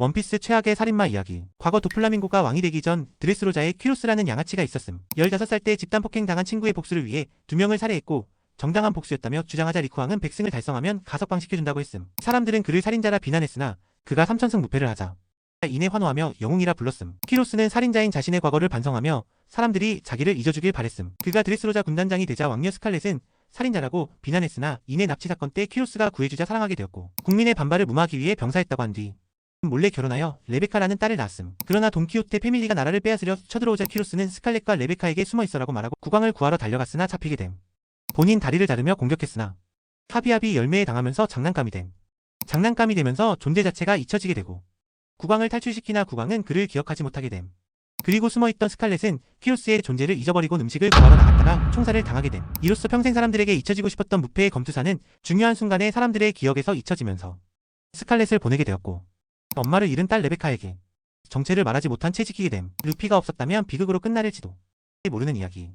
원피스 최악의 살인마 이야기. 과거 도플라밍고가 왕이 되기 전 드레스로자에 퀴로스라는 양아치가 있었음. 15살 때 집단 폭행당한 친구의 복수를 위해 두 명을 살해했고 정당한 복수였다며 주장하자 리쿠왕은 백승을 달성하면 가석방 시켜준다고 했음. 사람들은 그를 살인자라 비난했으나 그가 삼천승 무패를 하자 이내 환호하며 영웅이라 불렀음. 키로스는 살인자인 자신의 과거를 반성하며 사람들이 자기를 잊어주길 바랬음. 그가 드레스로자 군단장이 되자 왕녀 스칼렛은 살인자라고 비난했으나 이내 납치 사건 때 키로스가 구해주자 사랑하게 되었고 국민의 반발을 무마하기 위해 병사했다고 한 뒤 몰래 결혼하여 레베카라는 딸을 낳았음. 그러나 돈키호테 패밀리가 나라를 빼앗으려 쳐들어오자 키로스는 스칼렛과 레베카에게 숨어 있어라고 말하고 국왕을 구하러 달려갔으나 잡히게 됨. 본인 다리를 자르며 공격했으나 하비하비 열매에 당하면서 장난감이 됨. 장난감이 되면서 존재 자체가 잊혀지게 되고 국왕을 탈출시키나 국왕은 그를 기억하지 못하게 됨. 그리고 숨어있던 스칼렛은 키로스의 존재를 잊어버리고 음식을 구하러 나갔다가 총살을 당하게 됨. 이로써 평생 사람들에게 잊혀지고 싶었던 무패의 검투사는 중요한 순간에 사람들의 기억에서 잊혀지면서 스칼렛을 보내게 되었고 엄마를 잃은 딸 레베카에게 정체를 말하지 못한 채 지키게 됨. 루피가 없었다면 비극으로 끝날지도 모르는 이야기.